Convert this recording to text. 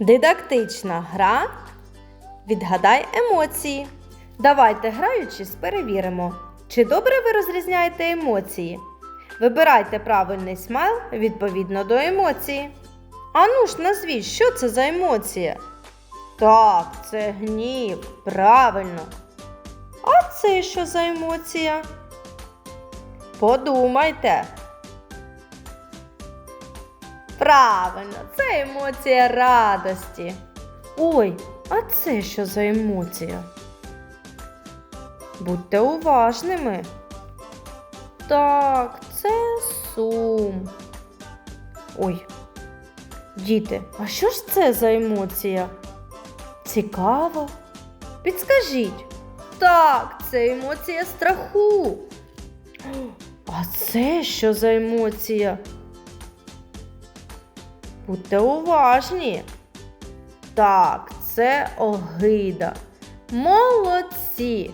Дидактична гра. Відгадай емоції. Давайте, граючись, перевіримо, чи добре ви розрізняєте емоції. Вибирайте правильний смайл відповідно до емоції. Ану ж назвіть, що це за емоція? Так, це гнів. Правильно. А це що за емоція? Подумайте. Правильно, це емоція радості. Ой, а це що за емоція? Будьте уважними. Так, це сум. Ой. Діти, а що ж це за емоція? Цікаво. Підскажіть. Так, це емоція страху. А це що за емоція? Будьте уважні. Так, це огида. Молодці!